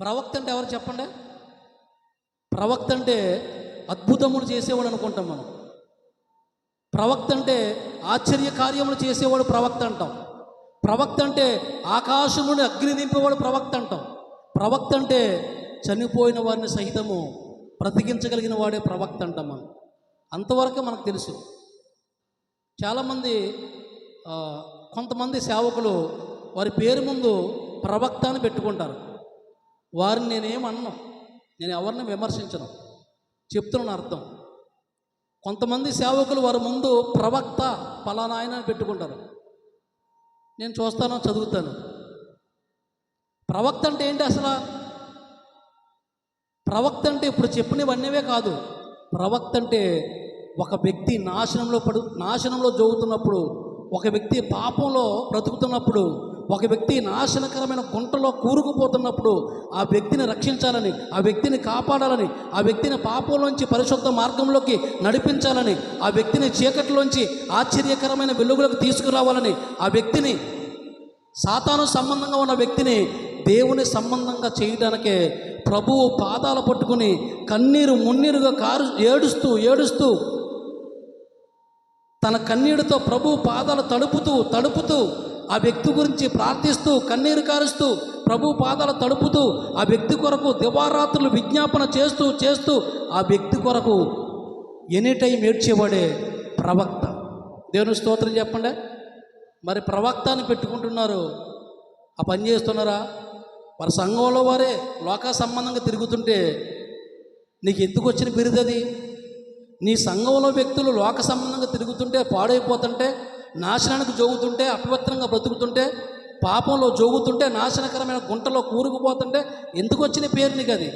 ప్రవక్త అంటే ఎవరు చెప్పండి? ప్రవక్త అంటే అద్భుతములు చేసేవాడు అనుకుంటాం మనం. ప్రవక్త అంటే ఆశ్చర్య కార్యములు చేసేవాడు ప్రవక్త అంటాం. ప్రవక్త అంటే ఆకాశముని అగ్ని నింపేవాడు ప్రవక్త అంటాం. ప్రవక్త అంటే చనిపోయిన వారిని సహితము బ్రతికించగలిగిన వాడే ప్రవక్త అంటాం మనం. అంతవరకే మనకు తెలుసు. చాలామంది కొంతమంది సేవకులు వారి పేరు ముందు ప్రవక్త అని పెట్టుకుంటారు. వారిని నేనేం నేను ఎవరిని విమర్శించను. చెప్తున్నాను అర్థం. కొంతమంది సేవకులు వారి ముందు ప్రవక్త పలానా ఆయన అని పెట్టుకుంటారు. నేను చూస్తాను చదువుతాను. ప్రవక్త అంటే ఏంటి అసలు? ప్రవక్త అంటే ఇప్పుడు చెప్పినవన్నీవే కాదు. ప్రవక్త అంటే ఒక వ్యక్తి నాశనంలో పడు నాశనంలో జోగుతున్నప్పుడు ఒక వ్యక్తి పాపంలో బ్రతుకుతున్నప్పుడు ఒక వ్యక్తి నాశనకరమైన గుంటలో కూరుకుపోతున్నప్పుడు ఆ వ్యక్తిని రక్షించాలని ఆ వ్యక్తిని కాపాడాలని ఆ వ్యక్తిని పాపంలోంచి పరిశుద్ధ మార్గంలోకి నడిపించాలని ఆ వ్యక్తిని చీకటిలోంచి ఆశ్చర్యకరమైన వెలుగులకు తీసుకురావాలని ఆ వ్యక్తిని సాతాను సంబంధంగా ఉన్న వ్యక్తిని దేవుని సంబంధంగా చేయడానికే ప్రభువు పాదాలు పట్టుకుని కన్నీరు మున్నీరుగా కారు ఏడుస్తూ ఏడుస్తూ తన కన్నీరుతో ప్రభు పాదాలు తడుపుతూ తడుపుతూ ఆ వ్యక్తి గురించి ప్రార్థిస్తూ కన్నీరు కారుస్తూ ప్రభు పాదాలు తడుపుతూ ఆ వ్యక్తి కొరకు దివారాత్రులు విజ్ఞాపన చేస్తూ చేస్తూ ఆ వ్యక్తి కొరకు ఎనీ టైం ఏడ్చేవాడే ప్రవక్త. దేవుని స్తోత్రం చెప్పండి. మరి ప్రవక్తని పెట్టుకుంటున్నారు. ఆ పని చేస్తున్నారా? వారి సంఘంలో వారే లోక సంబంధంగా తిరుగుతుంటే నీకు ఎందుకు వచ్చిన బిరుదది? నీ సంఘంలో వ్యక్తులు లోక సంబంధంగా తిరుగుతుంటే పాడైపోతుంటే నాశనానికి జోగుతుంటే అపవిత్రంగా బ్రతుకుతుంటే పాపంలో జోగుతుంటే నాశనకరమైన గుంటలో కూరుకుపోతుంటే ఎందుకు వచ్చిన పేరు నీకు అది?